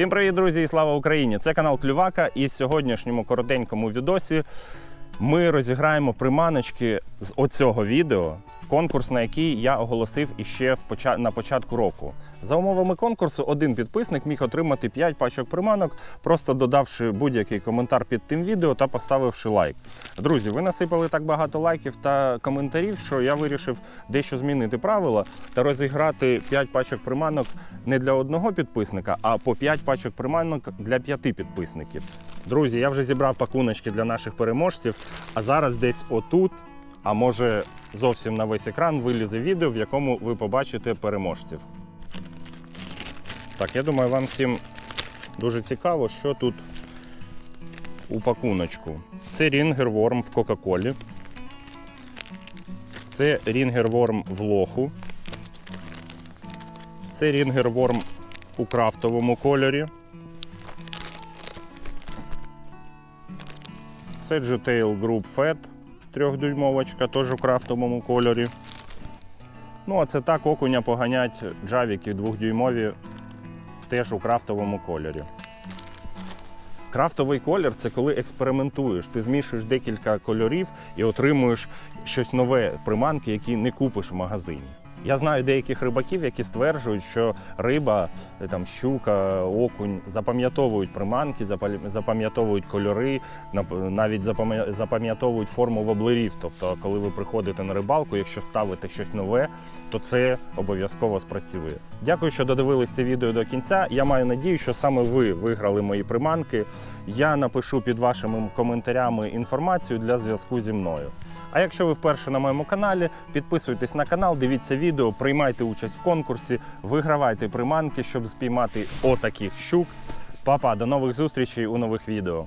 Всім привіт, друзі, і слава Україні! Це канал Клювака. І в сьогоднішньому коротенькому відосі ми розіграємо приманочки з оцього відео, конкурс, на який я оголосив іще на початку року. За умовами конкурсу, один підписник міг отримати 5 пачок приманок, просто додавши будь-який коментар під тим відео та поставивши лайк. Друзі, ви насипали так багато лайків та коментарів, що я вирішив дещо змінити правила та розіграти 5 пачок приманок не для одного підписника, а по 5 пачок приманок для 5 підписників. Друзі, я вже зібрав пакуночки для наших переможців, а зараз десь отут, а може зовсім на весь екран вилізе відео, в якому ви побачите переможців. Так, я думаю, вам всім дуже цікаво, що тут у пакуночку. Це рінгерворм в Кока-Колі. Це рінгерворм в лоху. Це рінгерворм у крафтовому кольорі. Це G-Tail Group Fat 3-дюймовочка, теж у крафтовому кольорі. Ну, а це так окуня поганять джавіки 2-дюймові теж у крафтовому кольорі. Крафтовий колір це коли експериментуєш. Ти змішуєш декілька кольорів і отримуєш щось нове приманки, які не купиш в магазині. Я знаю деяких рибаків, які стверджують, що риба, е, там щука, окунь запам'ятовують приманки, запам'ятовують кольори, навіть запам'ятовують форму воблерів. Тобто, коли ви приходите на рибалку, якщо ставите щось нове, то це обов'язково спрацює. Дякую, що додивились це відео до кінця. Я маю надію, що саме ви виграли мої приманки. Я напишу під вашими коментарями інформацію для зв'язку зі мною. А якщо ви вперше на моєму каналі, підписуйтесь на канал, дивіться відео, приймайте участь в конкурсі, вигравайте приманки, щоб спіймати отаких щук. Папа, до нових зустрічей у нових відео.